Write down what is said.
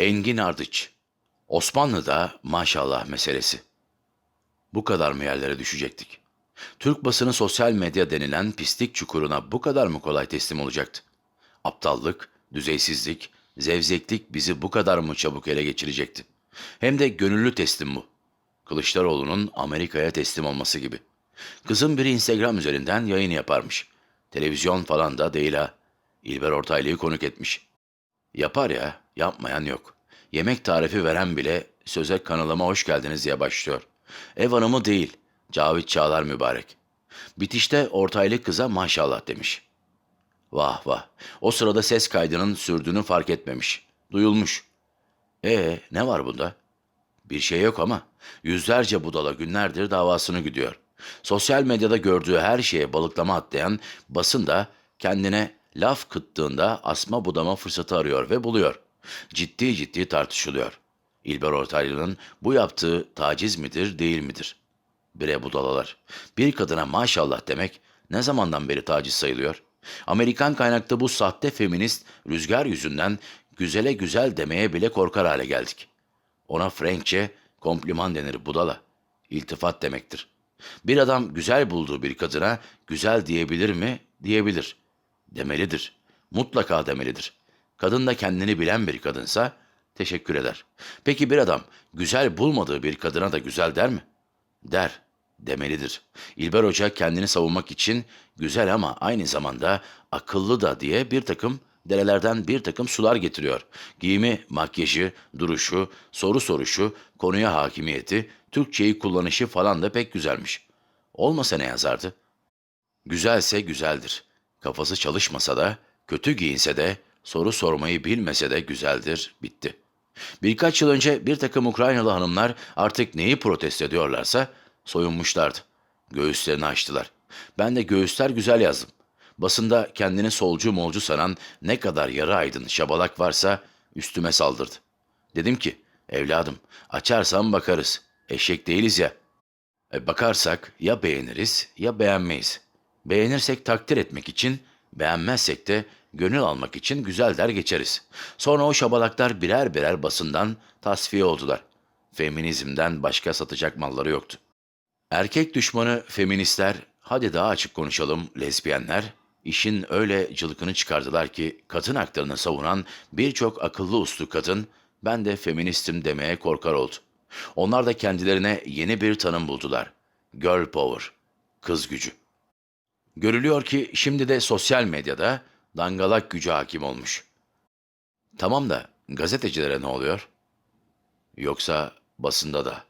Engin Ardıç. Osmanlı'da maşallah meselesi. Bu kadar mı yerlere düşecektik? Türk basını sosyal medya denilen pislik çukuruna bu kadar mı kolay teslim olacaktı? Aptallık, düzeysizlik, zevzeklik bizi bu kadar mı çabuk ele geçirecekti? Hem de gönüllü teslim bu. Kılıçdaroğlu'nun Amerika'ya teslim olması gibi. Kızın biri Instagram üzerinden yayın yaparmış. Televizyon falan da değil ha. İlber Ortaylı'yı konuk etmiş. Yapar ya, yapmayan yok. Yemek tarifi veren bile söze kanalıma hoş geldiniz diye başlıyor. Ev hanımı değil, Cavit Çağlar mübarek. Bitişte ortaylı kıza maşallah demiş. Vah vah, o sırada ses kaydının sürdüğünü fark etmemiş. Duyulmuş. E ne var bunda? Bir şey yok ama yüzlerce budala günlerdir davasını güdüyor. Sosyal medyada gördüğü her şeye balıklama atlayan basın da kendine laf kıttığında asma budama fırsatı arıyor ve buluyor. Ciddi ciddi tartışılıyor. İlber Ortaylı'nın bu yaptığı taciz midir değil midir? Bire budalalar. Bir kadına maşallah demek ne zamandan beri taciz sayılıyor? Amerikan kaynaklı bu sahte feminist rüzgar yüzünden güzele güzel demeye bile korkar hale geldik. Ona Frenkçe kompliman denir budala. İltifat demektir. Bir adam güzel bulduğu bir kadına güzel diyebilir mi? Diyebilir. Demelidir. Mutlaka demelidir. Kadın da kendini bilen bir kadınsa teşekkür eder. Peki bir adam güzel bulmadığı bir kadına da güzel der mi? Der. Demelidir. İlber Hoca kendini savunmak için güzel ama aynı zamanda akıllı da diye bir takım derelerden bir takım sular getiriyor. Giyimi, makyajı, duruşu, soru soruşu, konuya hakimiyeti, Türkçeyi kullanışı falan da pek güzelmiş. Olmasa ne yazardı? Güzelse güzeldir. Kafası çalışmasa da, kötü giyinse de, soru sormayı bilmese de güzeldir, bitti. Birkaç yıl önce bir takım Ukraynalı hanımlar artık neyi protesto ediyorlarsa soyunmuşlardı. Göğüslerini açtılar. Ben de göğüsler güzel yazdım. Basında kendini solcu molcu sanan ne kadar yarı aydın şabalak varsa üstüme saldırdı. Dedim ki, evladım açarsan bakarız. Eşek değiliz ya. E, bakarsak ya beğeniriz ya beğenmeyiz. Beğenirsek takdir etmek için, beğenmezsek de gönül almak için güzel der geçeriz. Sonra o şabalaklar birer birer basından tasfiye oldular. Feminizmden başka satacak malları yoktu. Erkek düşmanı feministler, hadi daha açık konuşalım lezbiyenler, işin öyle cılkını çıkardılar ki kadın haklarını savunan birçok akıllı uslu kadın, ben de feministim demeye korkar oldu. Onlar da kendilerine yeni bir tanım buldular. Girl power, kız gücü. Görülüyor ki şimdi de sosyal medyada dangalak gücü hakim olmuş. Tamam da gazetecilere ne oluyor? Yoksa basında da.